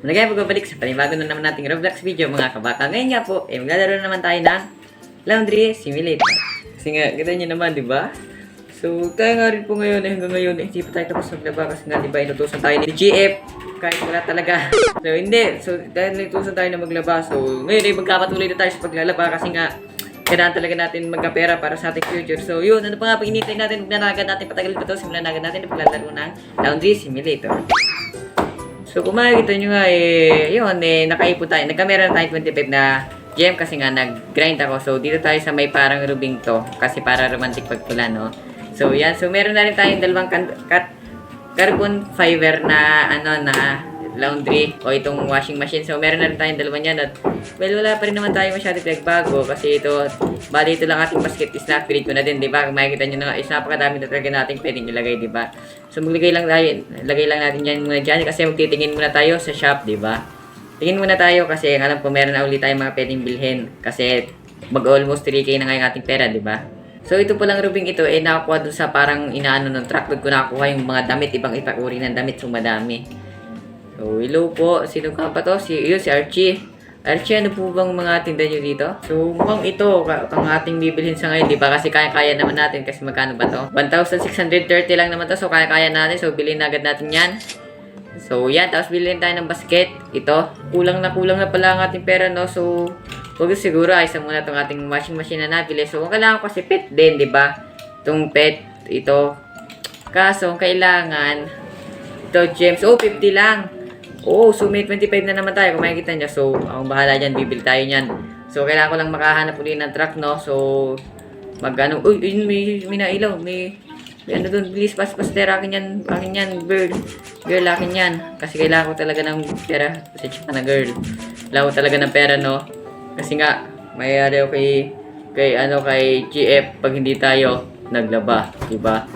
Nagaya pagbabalik sa panibago na naman nating Roblox video mga kabaka. Ngayon nga po, eh, maglalaro na naman tayo ng Laundry Simulator. Kasi nga, kita nyo naman, di ba? So, tayo nga rin po ngayon, eh, hanggang ngayon, eh, hindi pa tayo tapos maglaba kasi nga, di ba, inutusan tayo ni GF kahit wala talaga. So, hindi. So, dahil inutusan tayo na maglaba, so, ngayon, eh, magkapatuloy na tayo sa paglalaba kasi nga, kailangan talaga natin magkapera para sa ating future. So, yun, ano pa nga, pag inintay natin, huwag na natin patagal pa ito, simulan na agad natin ang paglalaro ng Laundry Simulator. So, kung makikita nyo nga, eh, yun, eh, nakaipon tayo. Nagkamera na tayo 25 na gem kasi nga nag-grind ako. So, dito tayo sa may parang rubing to. Kasi para romantic pag pula, no? So, yan. So, meron na rin tayong dalawang cut carbon fiber na, ano, na laundry o itong washing machine. So, meron na rin tayong dalawa niyan. At, well, wala pa rin naman tayo masyado pinagbago kasi ito, bali ito lang ating basket is na-upgrade ko na din, di ba? Kung makikita nyo na nga, is napakadami na talaga natin pwedeng ilagay, di ba? So, maglagay lang tayo, lagay lang natin yan muna dyan kasi magtitingin muna tayo sa shop, di ba? Tingin muna tayo kasi alam ko meron na ulit tayong mga pwedeng bilhin kasi mag almost 3k na nga yung ating pera, di ba? So ito po lang rubing ito eh nakakuha dun sa parang inaano ng truck doon ko nakakuha yung mga damit ibang ibang uri ng damit so madami. So hello po, sino ka pa to? Si yun si Archie. Archie, ano po bang mga tinda nyo dito? So, mukhang ito, ang ating bibilhin sa ngayon, di ba? Kasi kaya-kaya naman natin, kasi magkano ba to? 1,630 lang naman to, so kaya-kaya natin, so bilhin na agad natin yan. So, yan. Tapos bilhin tayo ng basket. Ito. Kulang na kulang na pala ang ating pera, no? So, huwag siguro ayos muna itong ating washing machine na nabili. So, ang kailangan kasi pet din, di ba? Itong pet, ito. Kaso, ang kailangan, ito, gems. Oh, 50 lang. Oh, so may 25 na naman tayo. Kung makikita. So, akong bahala dyan. Bibili tayo nyan. So, kailangan ko lang makahanap ulit ng truck, no? So, magano Uy, yun, may, may nailaw. May, may ano doon. Bilis, pas, pas, ter. Akin yan. Akin yan, bird. Girl, akin yan. Kasi kailangan ko talaga ng pera. Kasi ka na, girl. Kailangan ko talaga ng pera, no? Kasi nga, may ano kay, kay, ano, kay GF pag hindi tayo naglaba. Diba?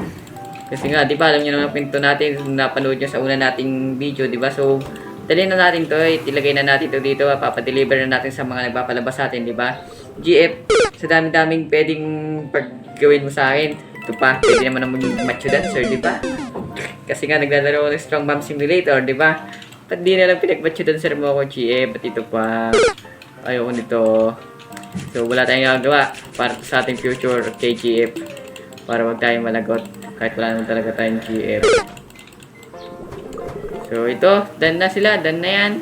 Kasi nga, di ba, alam niyo naman pinto natin, napanood nyo sa una nating video, di ba? So, dali na natin to, eh, ilagay na natin to dito, papadeliver na natin sa mga nagpapalabas sa atin, di ba? GF, sa dami-daming pwedeng paggawin mo sa akin, ito pa, pwede naman na maging macho dancer, di ba? Kasi nga, naglalaro ng Strong Bomb Simulator, di ba? Ba't di na lang pinag-macho dancer mo ako, GF? Ba't ito pa? Ayoko nito. So, wala tayong gagawa para sa ating future kay GF. Para wag tayong malagot. Kahit wala naman talaga tayong GF. So, ito. Done na sila. Done na yan.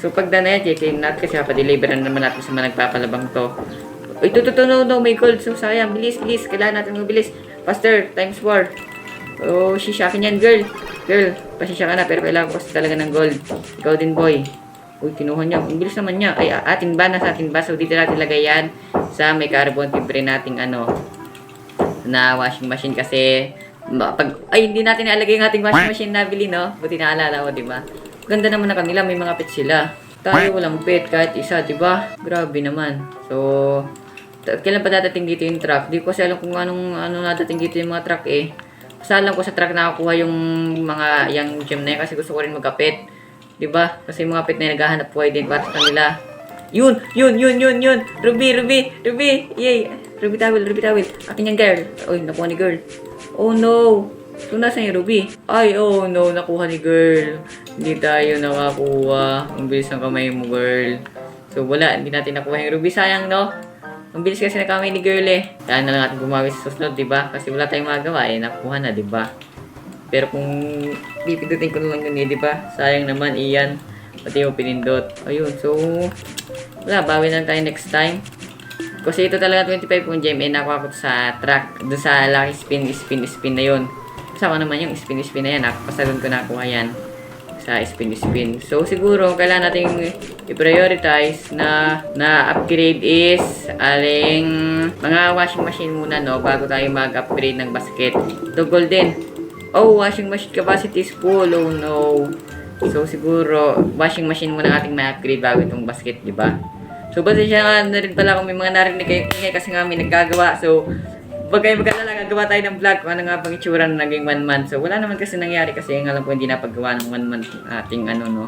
So, pag done na yan, checkin natin kasi pa-deliver na naman natin sa mga nagpapalabang to. Ito, ito, ito, no, no, may gold. So, sayang. Bilis, bilis. Kailangan natin mabilis. Faster. Times 4. Oh, shisha. Akin yan, girl. Girl, pasisya ka na. Pero kailangan ko kasi talaga ng gold. Ikaw din, boy. Uy, kinuha niya. Ang bilis naman niya. Ay, atin ba? Nasa atin ba? So, dito natin lagay yan sa may carbon fiber nating ano, na washing machine kasi pag ay hindi natin nalagay yung ating washing machine na bili no buti naalala ko di ba ganda naman na kanila may mga pet sila tayo walang pet kahit isa di ba grabe naman so kailan pa dadating dito yung truck di ko kasi alam kung anong ano nadating dito yung mga truck eh basta alam ko sa truck nakakuha yung mga yung gym na yun kasi gusto ko rin magkapet di ba kasi mga pet na naghahanap buhay din para sa kanila yun, yun, yun, yun, yun. Ruby, Ruby, Ruby. Yay. Ruby towel, Ruby towel. Akin yung girl. Uy, nakuha ni girl. Oh no. So, nasa yung Ruby? Ay, oh no, nakuha ni girl. Hindi tayo nakakuha. Ang bilis ng kamay mo, girl. So, wala. Hindi natin nakuha yung Ruby. Sayang, no? Ang bilis kasi ng kamay ni girl, eh. Kaya na lang natin bumawi sa susunod, di ba? Kasi wala tayong magawa, eh. Nakuha na, di ba? Pero kung pipindutin ko na lang yun, eh, di ba? Sayang naman, iyan. Pati yung pinindot. Ayun, so... Wala, bawi na lang tayo next time. Kasi ito talaga 25 kung eh, nakuha ko sa track. Doon sa lucky spin, spin, spin na yun. Kasama naman yung spin, spin na yan. Nakapasa doon ko nakuha yan. Sa spin, spin. So, siguro, kailangan nating i-prioritize na na upgrade is aling mga washing machine muna, no? Bago tayo mag-upgrade ng basket. Ito, golden. Oh, washing machine capacity is full. Oh, no. So, siguro, washing machine muna ating ma-upgrade bago itong basket, di ba? So, basta siya na rin pala kung may mga narinig kayo ingay kasi nga may naggagawa. So, wag kayo magkalala, gagawa tayo ng vlog kung ano nga pang itsura na naging one month. So, wala naman kasi nangyari kasi ang alam ko hindi napagawa ng one month ating ano, no.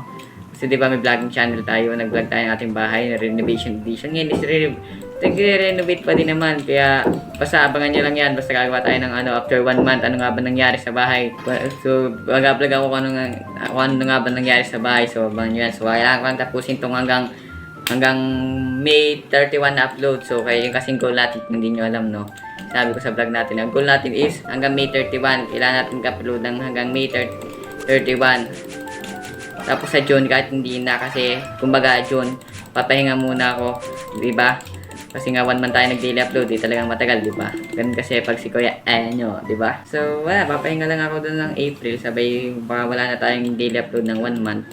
Kasi di ba may vlogging channel tayo, nag-vlog tayo ng ating bahay, na renovation edition. Ngayon is re- nagre-renovate pa din naman. Kaya, basta abangan nyo lang yan. Basta gagawa tayo ng ano, after one month, ano nga ba nangyari sa bahay. So, mag-vlog ako kung ano, nga, kung ano nga ba nangyari sa bahay. So, abangan nyo yan. So, kailangan ko tapusin tong hanggang hanggang May 31 na upload. So, kaya yung kasing goal natin, kung hindi nyo alam, no? Sabi ko sa vlog natin, ang goal natin is hanggang May 31. Kailangan natin ka-upload ng hanggang May 30, 31. Tapos sa June, kahit hindi na kasi, kumbaga June, papahinga muna ako, di ba? Kasi nga one month tayo nag-daily upload, di talagang matagal, di ba? Ganun kasi pag si Kuya, eh nyo, di ba? So, wala, papahinga lang ako doon ng April, sabay baka wala na tayong daily upload ng one month.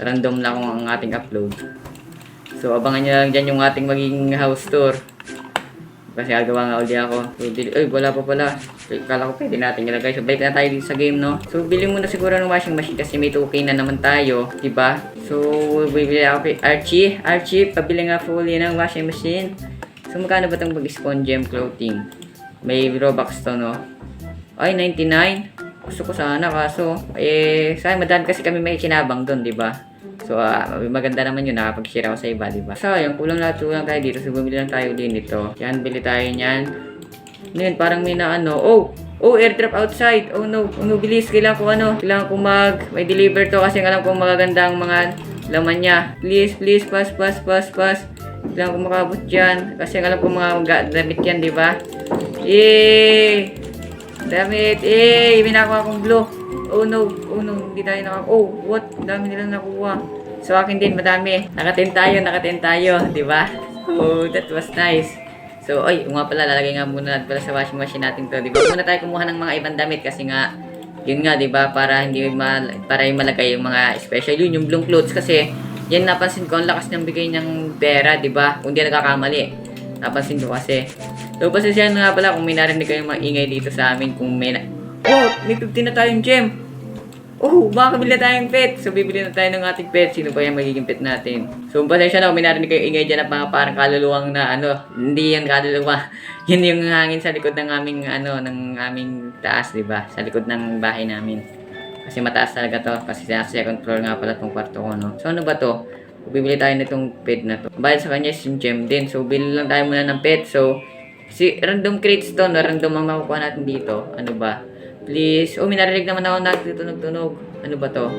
Random lang ang ating upload. So, abangan nyo lang dyan yung ating magiging house tour. Kasi gagawa nga uli ako. So, ay, wala pa pala. Eh, Kala ko pwede natin ilagay. So, balik na tayo dito sa game, no? So, bili muna siguro ng washing machine kasi may 2K na naman tayo. Diba? So, bibili ako kay Archie. Archie, pabili nga fully ng washing machine. So, magkano ba itong mag-spawn gem clothing? May Robux to, no? Ay, 99. Gusto ko sana kaso, eh, sayang madami kasi kami may kinabang doon, di ba? So, ah, maganda naman yun, nakapag-share ako sa iba, di ba? Sayang, kulang lahat lang tayo dito. So, bumili lang tayo din nito. Yan, bili tayo niyan. Ano yun, parang may na ano. Oh! Oh, airdrop outside. Oh no, oh no, bilis. Kailangan ko ano, kailangan ko mag, may deliver to kasi alam ko magaganda ang mga laman niya. Please, please, pass, pass, pass, pass. Kailangan ko makabot dyan. Kasi alam ko mga ga- damit yan, di ba? Yay! Damit! Yay! May nakuha akong blue. Oh no, oh no, hindi tayo naka... Oh, what? Dami nila nakuha. So akin din, madami. Nakaten tayo, nakaten tayo, di ba? Oh, that was nice. So, oy, nga pala, lalagay nga muna natin pala sa washing machine natin to, di ba? Muna tayo kumuha ng mga ibang damit kasi nga, yun nga, di ba? Para hindi mal para yung malagay yung mga special yun, yung blue clothes kasi, yan napansin ko, ang lakas ng bigay ng pera, di ba? Kung di nagkakamali. Napansin ko kasi. So, pasensya na nga pala kung may narinig kayong maingay dito sa amin, kung may na... Oh, may 15 na tayong gem! Oh, makakabili tayong pet. So, bibili na tayo ng ating pet. Sino ba yung magiging pet natin? So, pasensya na kung may narinig kayo ingay dyan na mga parang kaluluwang na ano. Hindi yan kaluluwa. Yan yung hangin sa likod ng aming ano, ng aming taas, di ba? Sa likod ng bahay namin. Kasi mataas talaga to. Kasi sa second floor nga pala tong kwarto ko, no? So, ano ba to? Bibili tayo nitong pet na to. Bayad sa kanya yung gem din. So, bili lang tayo muna ng pet. So, si random crates to, no? Random ang makukuha natin dito. Ano ba? Please. Oh, may narinig naman ako nagtutunog-tunog. Ano ba to?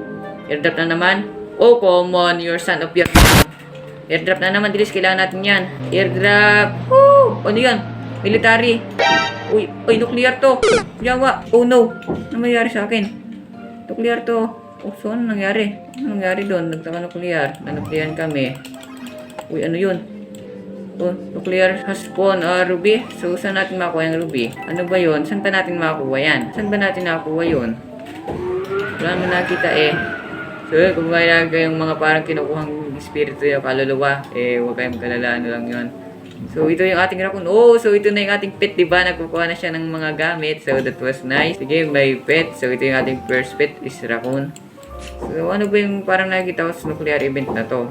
Airdrop na naman? Oh, common. Your son of your... Airdrop na naman, Dilis. Kailangan natin yan. Airdrop. Woo! Ano yan? Military. Uy, uy, nuclear to. Yawa. Oh no. Ano nangyari sa akin? Nuclear to. Oh, so ano nangyari? Ano nangyari doon? Nagtaka nuclear. Nanuklearan kami. Uy, ano yun? Nuclear spawn, ah, ruby. So, saan natin makuha yung ruby? Ano ba yun? Saan ba natin makuha yan? Saan ba natin nakuha yun? Wala naman nakita eh. So, kung kaya kayong mga parang kinukuhang espiritu yung kaluluwa, eh, huwag kayong kalala, ano lang yun. So, ito yung ating raccoon. Oh, so ito na yung ating pet, di ba? Nagkukuha na siya ng mga gamit. So, that was nice. Sige, may pet. So, ito yung ating first pet is raccoon. So, ano ba yung parang nakikita ko sa nuclear event na to?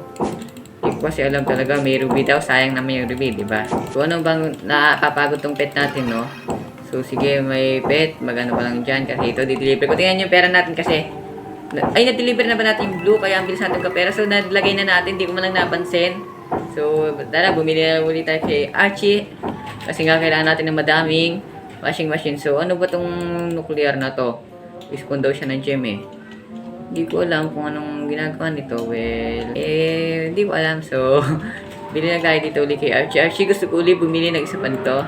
Hindi ko alam talaga, may ruby daw. Sayang naman yung ruby, di ba? So, ano bang nakakapagod tong pet natin, no? So, sige, may pet. Magano pa lang dyan kasi ito, di-deliver ko. Tingnan yung pera natin kasi. Ay, na-deliver na ba natin yung blue? Kaya ang bilis natin kapera. So, nalagay na natin. Di ko man lang napansin. So, tara, bumili na ulit tayo kay Archie. Kasi nga, kailangan natin ng madaming washing machine. So, ano ba tong nuclear na to? Ispon daw siya ng gem eh. Hindi ko alam kung anong ginagawa nito. Well, eh, hindi ko alam. So, bili na tayo dito ulit kay Archie. Archie, gusto ko ulit bumili ng isa pa nito.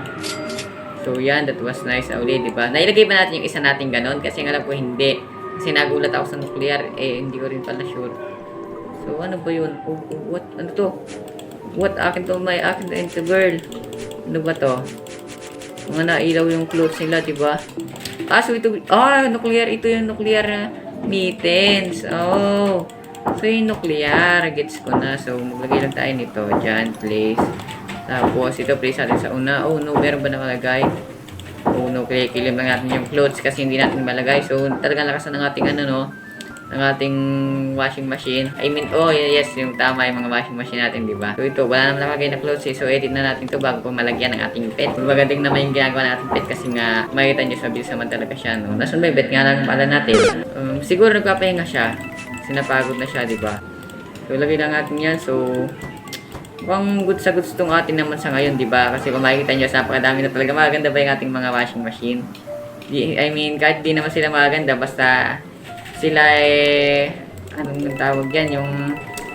So, yan. That was nice na ulit, di ba? Nailagay ba natin yung isa natin ganon? Kasi nga alam ko hindi. Kasi nagulat ako sa nuclear. Eh, hindi ko rin pala sure. So, ano ba yun? Oh, oh, what? Ano to? What? Akin to, may akin to, girl. Ano ba to? Mga nailaw yung clothes nila, di ba? Ah, so ito, ah, nuclear, ito yung nuclear na mittens. Oh. So, yung nuclear, gets ko na. So, maglagay lang tayo nito. Dyan, place. Tapos, ito, place natin sa una. Oh, no, meron ba nakalagay? Oh, no, kaya lang natin yung clothes kasi hindi natin malagay. So, talagang lakas na ng ating ano, no? Ng ating washing machine. I mean, oh, yes, yung tama yung mga washing machine natin, di ba? So, ito, wala naman nakagay na clothes eh. So, edit na natin to bago po malagyan ng ating pet. Magandang naman yung ginagawa natin pet kasi nga, makikita nyo sa bilis naman talaga siya, no? Nasaan ba yung bet nga lang pala natin? Um, siguro nagpapahinga siya. Sinapagod na siya, di ba? So, lagay lang natin yan. So, mukhang good sa goods tong atin naman sa ngayon, di ba? Kasi kung makikita nyo, napakadami na talaga. Maganda ba yung ating mga washing machine? I mean, kahit di naman sila maganda, basta sila eh, anong tawag yan, yung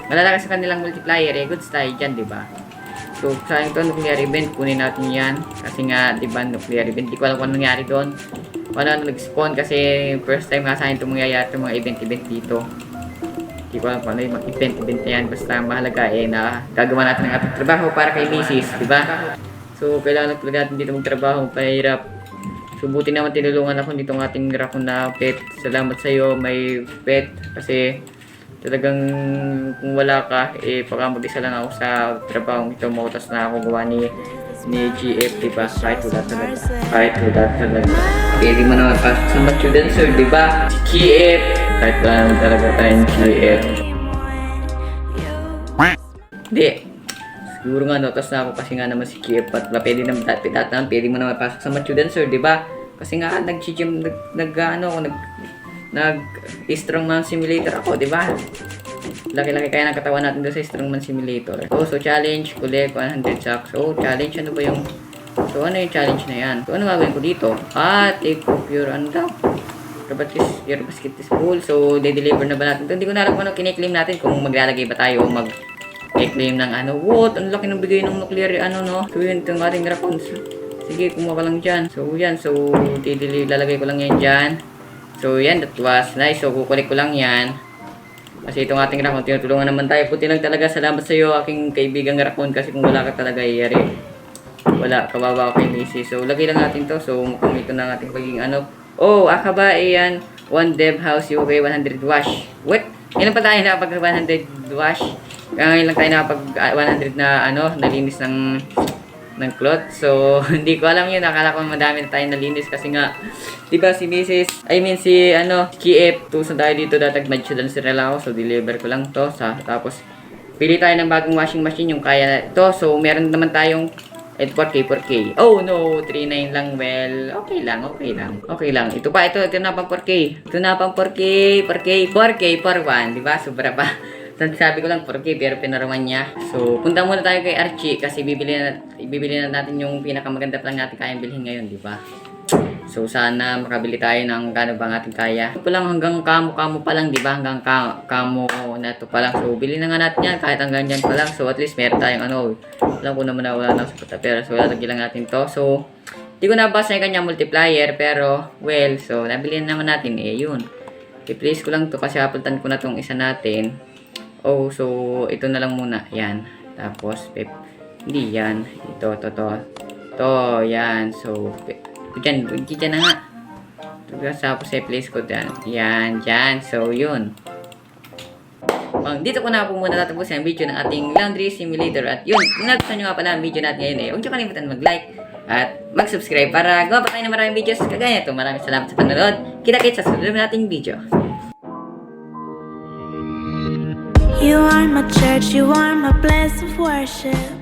malalakas sa kanilang multiplier, eh, goods tayo dyan, di ba? So, sa ito, nuclear event, kunin natin yan. Kasi nga, di ba, nuclear event, di ko alam kung nangyari doon. Kung ano nag-spawn kasi first time nga sa akin ito mangyayari itong mga event-event dito. Di ko alam kung ano yung mga event-event na yan. Basta mahalaga eh na gagawa natin ng ating trabaho para kay Mrs. Di ba? So, kailangan talaga natin dito magtrabaho. Pahirap. So, buti naman tinulungan ako nitong ating raccoon na pet. Salamat sa iyo, may pet. Kasi, talagang kung wala ka, eh, baka mag-isa lang ako sa trabaho ito. Mautas na ako gawa ni ni GF, di ba? Kahit wala talaga. Kahit wala talaga. Pwede mo naman pasok sa Matudan, sir, di ba? GF! Kahit wala naman talaga tayong GF. Di. Siguro nga, notas na ako kasi nga naman si GF at pwede naman, dati datan, pwede mo naman pasok sa Matudan, sir, di ba? Kasi nga, nag-gym, nag, nag, ano, ako, nag, nag, strongman simulator ako, di ba? Laki-laki kaya ng katawan natin doon sa strongman simulator. Oh, so challenge, collect 100 sacks. Oh, challenge, ano ba yung, so ano yung challenge na yan? So ano gagawin ko dito? Ah, take off your, ano daw? Dapat is, your basket is full. So, de-deliver na ba natin? ito? Hindi ko na alam kung ano kiniklaim natin. Kung maglalagay ba tayo o mag claim ng ano. What? Ang laki ng bigay ng nuclear, ano no? So, yun, itong ating raccoons. Sige, kumuha ka lang dyan. So, yan. So, de-deliver, lalagay ko lang yan dyan. So, yan. That was nice. So, kukulik ko lang yan. Kasi itong ating raccoon, tinutulungan naman tayo. Puti lang talaga. Salamat sa iyo, aking kaibigang raccoon. Kasi kung wala ka talaga, iyari. Wala, kawawa ako kay Missy. So, lagay lang natin to. So, mukhang ito na ang ating pagiging ano. Oh, akaba, ayan. One dev house UK 100 wash. What? Ilan pa tayo nakapag 100 wash? Kaya ngayon lang tayo nakapag ah, 100 na ano, nalinis ng ng cloth. So, hindi ko alam yun. Akala ko madami na tayo nalinis kasi nga, di ba si Mrs. I mean si ano, KF, tuso tayo dito datag madsudan si Rela ako. So, deliver ko lang to. Sa, tapos, pili tayo ng bagong washing machine yung kaya ito. So, meron naman tayong eh, 4K, 4K. Oh no, 39 lang. Well, okay lang, okay lang. Okay lang. Ito pa, ito, ito na pang 4K. Ito na pang 4K, 4K, 4K, 4 1. Di ba? Sobra pa. Sabi, ko lang 4K pero pinaraman niya. So, punta muna tayo kay Archie kasi bibili na, bibili na natin yung pinakamaganda pa lang natin kayang bilhin ngayon, di ba? So, sana makabili tayo ng gano'n ba ang ating kaya. Ito lang hanggang kamo-kamo pa lang, di ba? Hanggang ka kamo na ito pa lang. So, bili na nga natin yan kahit hanggang dyan pa lang. So, at least meron tayong ano. Alam ko naman na wala na sa pera. So, lalagyan lang natin to. So, di ko nabasa yung kanya multiplier. Pero, well, so, nabili na naman natin. Eh, yun. I-place ko lang to kasi apultan ko na tong isa natin. Oh, so, ito na lang muna. Yan. Tapos, pep, hindi yan. Ito, to, to. To, yan. So, dyan, dyan na nga. Tapos, i-place ko dyan. Yan, dyan. So, yun. Um, dito ko na po muna tatapusin ang video ng ating laundry simulator. At yun, kung nagustuhan nyo nga pala ang video natin ngayon eh, huwag nyo kalimutan mag-like at mag-subscribe para gawa pa tayo ng maraming videos kagaya ito. Maraming salamat sa panonood. Kita-kits sa susunod nating video. You are my church, you are my place of worship.